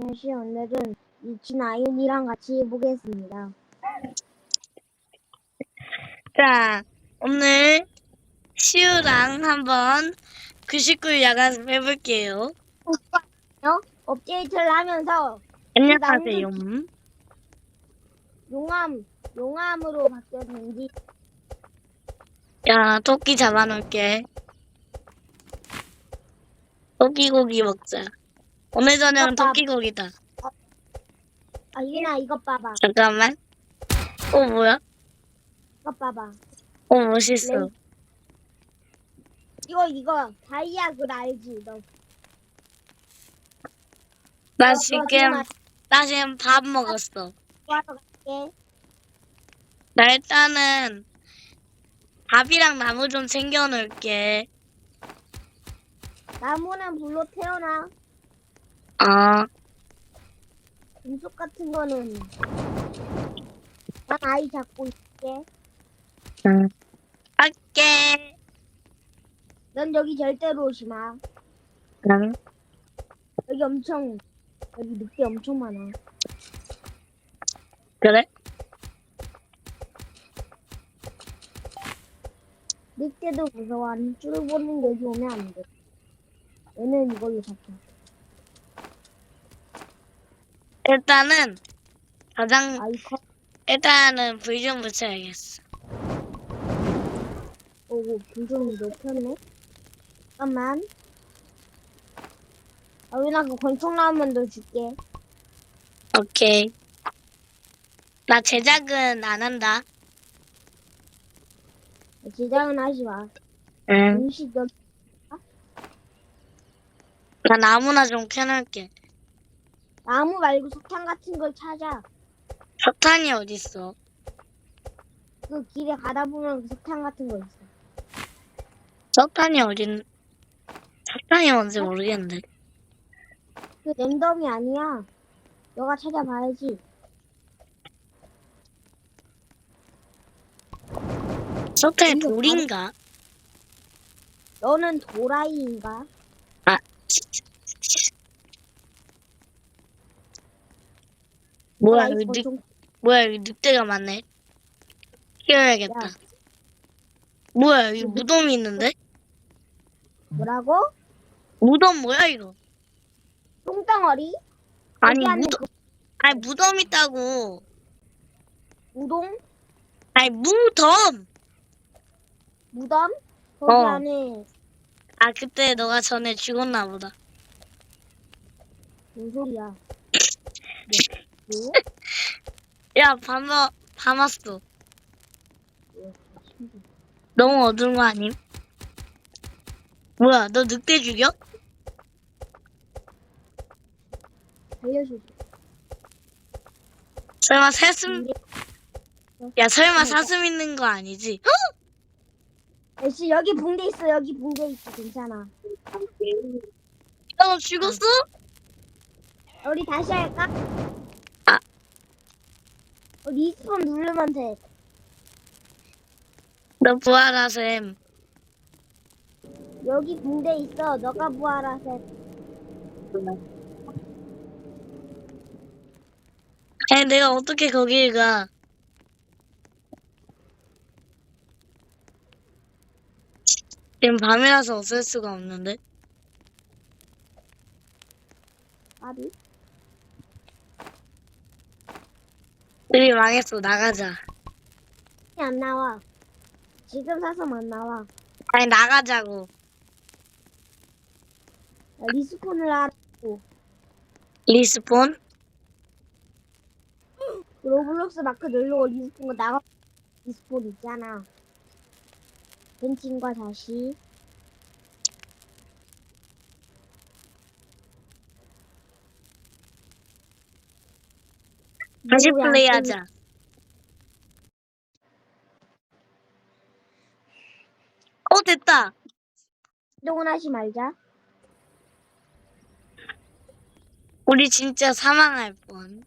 다시 오늘은 이춘 아윤이랑 같이 해보겠습니다. 자, 오늘 시우랑 한번 99 야간 해볼게요. 어? 업데이트를 하면서 안녕하세요. 용암, 용암으로 바뀌었는지 야, 토끼 잡아놓을게. 토끼고기 먹자. 오늘 저녁은. 토끼고기다. 아윤아 이것 봐봐. 잠깐만. 어, 뭐야? 이것 봐봐. 어, 멋있어. 이거 이거 다이아 그 알지? 너나 어, 지금, 나 지금 밥 먹었어. 갈게. 나 일단은 밥이랑 나무 좀 챙겨놓을게. 나무는 불로 태어나. 아, 금속 같은 거는 난 아이 잡고 있게. 응. 할게. 넌 여기 절대로 오지 마. 응. 여기 엄청 여기 늑대 엄청 많아. 그래? 늑대도 무서워. 줄 보는 여기 오면 안 돼. 얘는 이걸로 잡자. 일단은 가장 아이 컷 일단은 불 좀 붙여야겠어. 오고 불좀 높였네. 잠깐만. 아윤아 그 권총 나오면 너 줄게. 오케이. 나 제작은 안 한다. 제작은 하지 마. 응. 음식 너 난 아무나 좀 켜놓을게. 나무 말고 석탄 같은 걸 찾아. 석탄이 어딨어? 그 길에 가다 보면 그 석탄 같은 거 있어. 석탄이 어딘? 석탄이 뭔지 모르겠는데. 그 랜덤이 아니야. 너가 찾아봐야지. 석탄이 이거 돌인가? 너는 도라이인가? 아, 뭐야, 도라이 여기 늑, 뭐야, 여기 늑대가 많네. 키워야겠다. 야. 뭐야, 여기 무덤이 있는데? 뭐라고? 무덤 뭐야, 이거? 똥덩어리? 아니, 여기 안에 무덤, 그 아니, 무덤 있다고. 우동? 아니, 무덤! 무덤? 거기 어. 안에 아, 그때 너가 전에 죽었나 보다. 뭔 소리야? 뭐? 야, 밤, 와- 밤 왔어. 너무 어두운 거 아님? 뭐야, 너 늑대 죽여? 알려줘. 설마 사슴, 야, 설마 어, 사슴 있는 거 아니지? 애씨 여기 붕대 있어. 여기 붕대 있어. 괜찮아. 야, 너 죽었어? 우리 다시 할까? 아. 어, 리스폰 누르면 돼. 너 부활하셈. 여기 붕대 있어. 너가 부활하세. 아니, 내가 어떻게 거길 가? 지금 밤이라서 없을 수가 없는데? 아비? 우리 망했어, 나가자. 안 나와. 지금 사서 안 나와. 아니, 나가자고. 야, 리스폰을 하라고. 리스폰? 로블록스 마크 누르고 리스폰 거 나가. 리스폰 있잖아. 벤친과 다시. 다시 이거 왜안 플레이 뜨니? 하자. 어, 됐다. 이동은 하지 말자. 우리 진짜 사망할 뻔.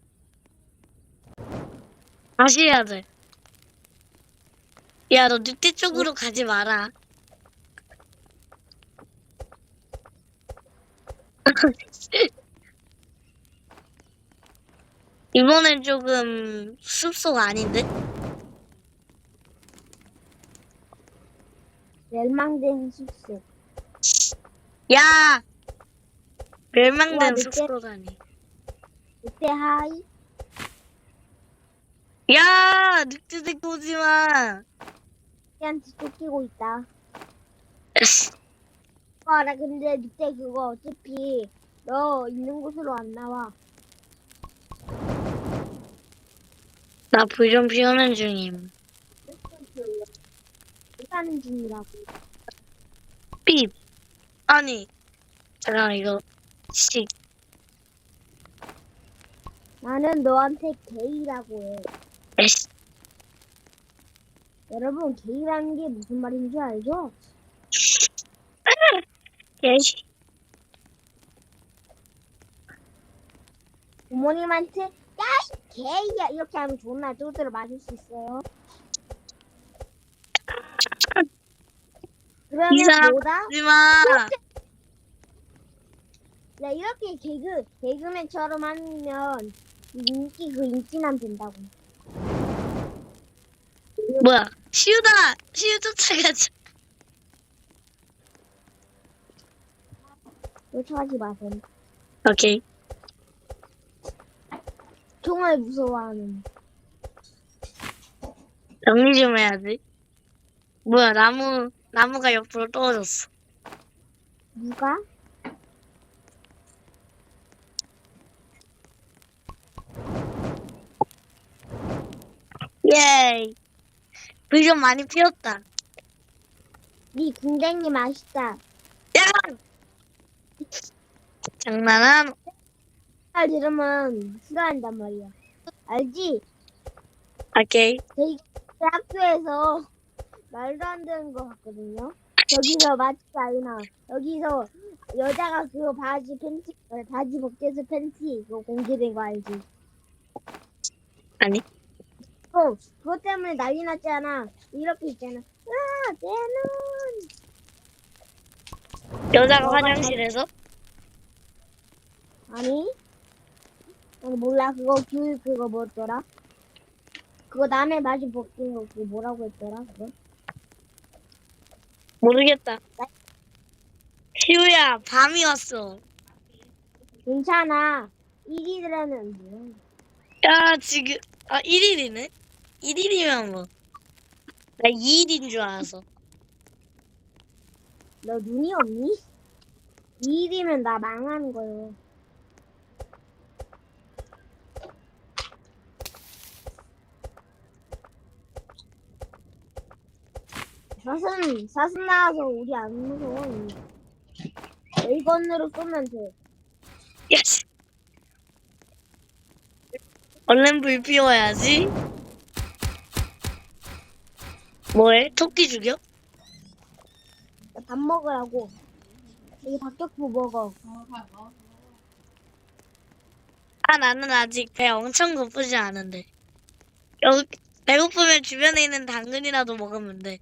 다시 해야 돼. 야, 너 늑대 쪽으로 가지 마라. 이번엔 조금 숲속 아닌데? 멸망된 숲속. 야! 멸망된 늑대. 숲속이라니. 이때 하이. 야! 늑대 데리고 오지 마! 걔한테 쫓기고 있다. 에씨, 아, 나 근데 늑대 그거 어차피 너 있는 곳으로 안 나와. 나 불 좀 피우는 중임. 사는 중이라고. 삐! 아니, 잠깐 이거, 씨, 나는 너한테 게이라고 해. 에씨, 여러분, 게이라는 게 무슨 말인 줄 알죠? 에씨. 부모님한테 야, 이 게이야! 이렇게 하면 좋은 날 뚜드려 맞을 수 있어요. 그러면 뭐다? 하지 마! 야, 이렇게 개그, 개그맨처럼 하면 인기, 그 인기남 된다고. 뭐야, 시우다! 시우 쫓아가자. 쫓아가지 마세요. 오케이. 총을 무서워하는. 정리 좀 해야지. 뭐야, 나무, 나무가 옆으로 떨어졌어. 누가? 예이. 불 좀 많이 피웠다. 네 궁뎅이 맛있다. 야! 장난함? 말 들으면 싫어한단 말이야. 알지? 오케이. 저희 학교에서 말도 안 되는 거 같거든요. 여기서 마치 않나. 여기서 여자가 그거 바지 팬티, 어, 바지 벗겨서 팬티 그거 공개된 거 알지? 아니. 어, 그것 때문에 난리 났잖아. 이렇게 있잖아. 아, 내 눈! 여자가 화장실에서? 아니? 아니, 몰라. 그거 교육 그거 뭐였더라? 그거 남의 바지 벗긴 거 그거 뭐라고 했더라? 그거? 모르겠다. 시우야, 밤이 왔어. 괜찮아. 1위들은 뭐야? 야, 지금, 아, 1일이네? 1일이면 뭐. 나 2일인 줄 알았어. 너 눈이 없니? 2일이면 나 망하는 거요. 사슴, 사슴 나와서 우리 안 무서워. 레이건으로 쏘면 돼. 야, 씨. 얼른 불 피워야지. 뭐해? 토끼 죽여? 나밥 먹으라고. 여기 박격포 먹어. 아, 나는 아직 배 엄청 고프지 않은데. 여기, 배고프면 주변에 있는 당근이라도 먹으면 돼.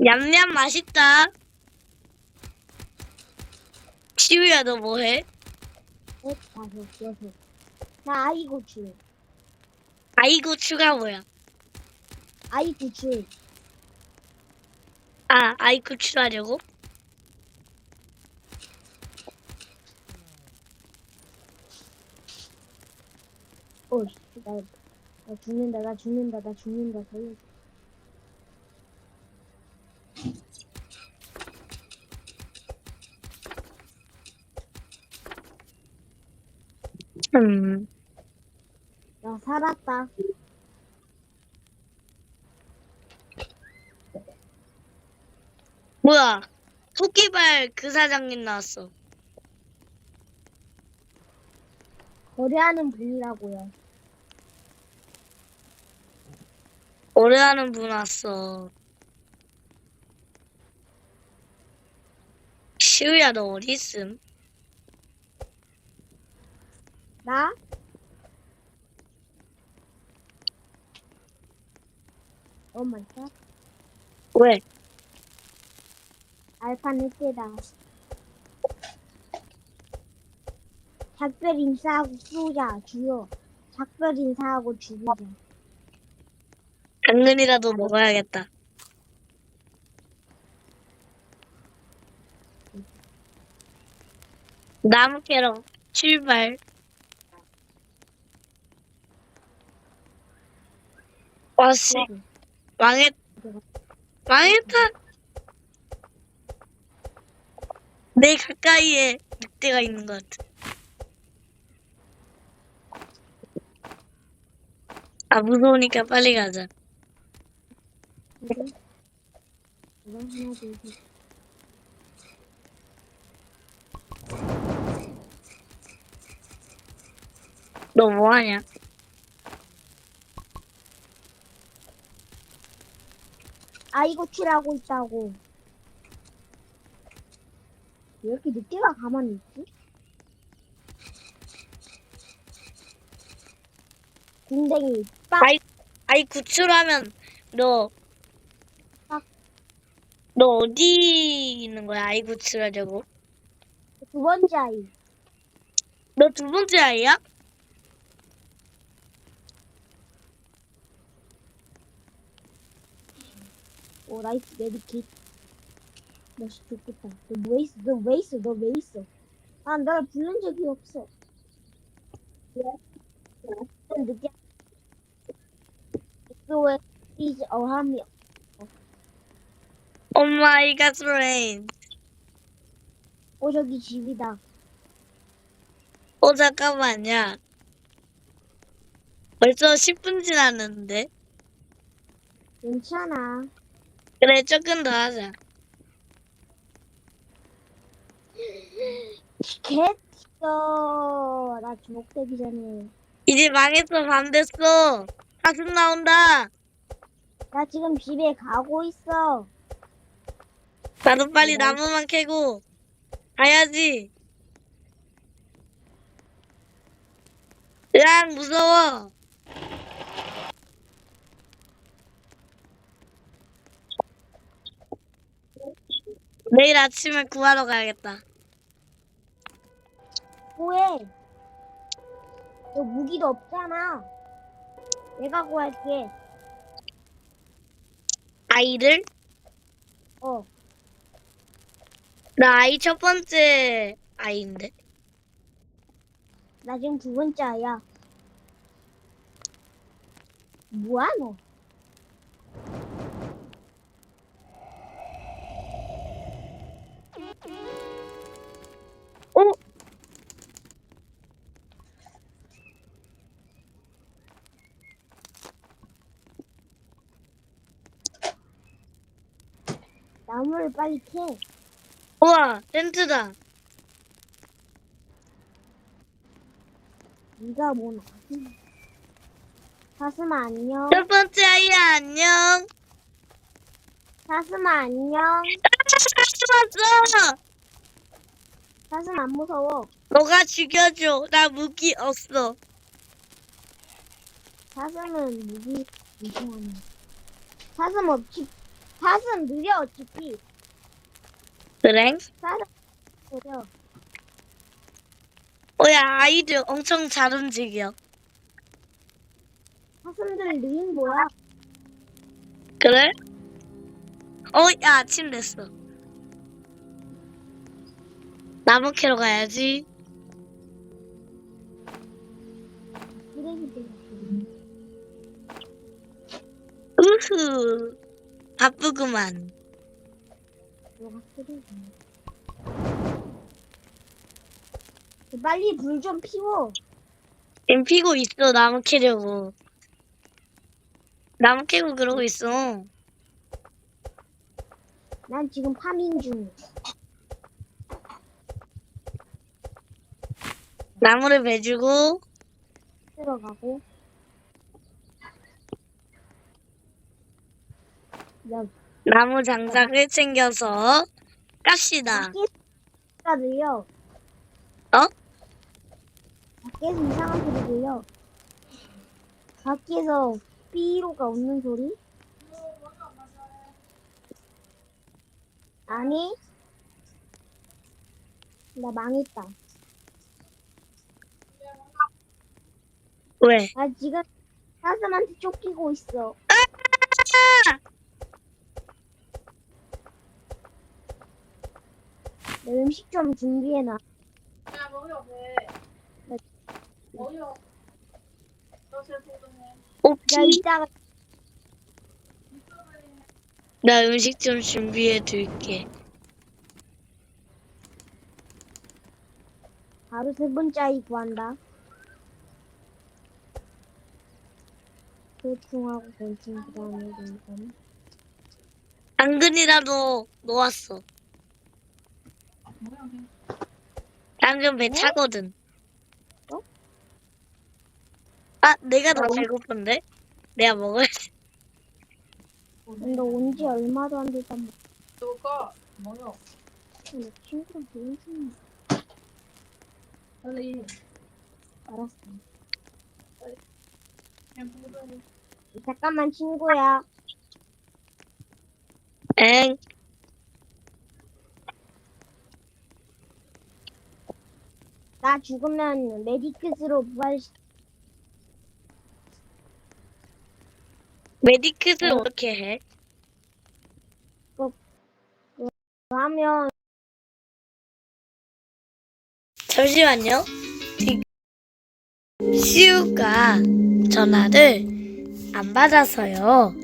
냠냠 맛있다. 시우야, 너 뭐해? 셋, 다섯, 여섯. 나 아이 고추. 아이고, 추가 뭐야? 아이 고추. 아, 아이고, 추 하려고? 어, 씨, 나, 나 죽는다, 나 죽는다, 나 죽는다, 살려. 음. 나 살았다. 뭐야? 토끼발 그 사장님 나왔어. 거래하는 분이라고요. 오래하는 분 왔어. 시우야, 너 어디 있음? 나? 오 마이 갓. 왜? 알파는 세다. 작별 인사하고 쏘자, 죽여. 작별 인사하고 죽이자. 당근이라도 먹어야겠다. 나무 캐러 출발. 와 씨 망했 망했다. 내 가까이에 늑대가 있는 것 같아. 아 무서우니까 빨리 가자. 너 뭐하냐? 아, 이거 칠하고 있다고. 왜 이렇게 늑대가 가만히 있지? 궁뎅이, 빡! 아이 아이 구출하면 너 아. 너 어디 있는 거야? 아이 구출하려고? 두 번째 아이. 너 두 번째 아이야? 오, 나이스, 메디킷. 멋이 좋겠다. 너 왜 있어? 너 왜 있어? 너 왜 있어? 아, 널 부른 적이 없어. 왜? 좀 늦게. 왜 이제 어함이 엄마 I got rain. 어 저기 집이다. 어 잠깐만요. 벌써 10분 지났는데. 괜찮아. 그래 조금 더 하자. 있어. 나 주목되기 전에. 이제 망했어 밤 됐어. 가슴 나온다. 나 지금 집에 가고 있어. 나도 빨리 뭐? 나무만 캐고 가야지. 으악 무서워. 내일 아침에 구하러 가야겠다. 뭐해? 너 무기도 없잖아. 내가 구할게. 아이를? 어. 나 아이 첫 번째 아이인데. 나 지금 두 번째 아야. 뭐야 너? 어? 나무를 빨리 캐. 우와 텐트다. 네가 뭐 나지? 사슴아 안녕. 첫 번째 아이야 안녕. 사슴아 안녕. 왔어. 사슴 안 무서워. 너가 죽여줘. 나 무기 없어. 사슴은 무기 무서워하네. 사슴 없지. 사슴 느려 어차피. 그래? 사슴 느려. 어야 아이들 엄청 잘 움직여. 사슴들 느린 거야. 그래? 어야 아침 됐어. 나무 캐러 가야지. 우후 바쁘구만. 빨리 불 좀 피워. 지금 피고 있어 나무 캐려고. 나무 캐고 그러고 있어. 난 지금 파밍 중. 나무를 베주고 들어가고. 야, 나무 장작을 챙겨서 깝시다. 들려. 어? 밖에서 이상한 소리 들려. 밖에서 삐로가 웃는 소리? 아니. 나 망했다. 왜? 나 지금 사슴한테 쫓기고 있어. 내 음식 좀 준비해놔. 야. 네. 너 제일 궁금해. 나 오케이. 이따가 나 음식 좀 준비해 둘게. 바로 세 번째 아이 구한다. 소충하고 곤충 그 다음에 이건 당근이라도 놓았어. 당근 배 차거든. 어? 아, 내가 더 어. 배고픈데? 내가 먹어야지. 근데 온지 얼마도 안 됐다. 뭐. 너가 뭐야? 내 친구랑 되게 좀 빨리. 알았어. 잠깐만 친구야. 엥. 나 죽으면 메디킷으로 부활시. 메디킷을 어. 어떻게 해? 하면 잠시만요. 지- 시우가 전화를 안 받아서요.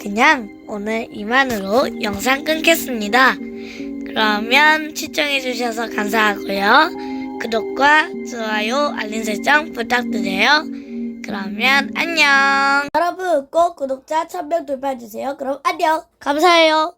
그냥 오늘 이만으로 영상 끊겠습니다. 그러면 시청해주셔서 감사하고요. 구독과 좋아요, 알림 설정 부탁드려요. 그러면 안녕. 여러분 꼭 구독자 1000명 돌파해주세요. 그럼 안녕. 감사해요.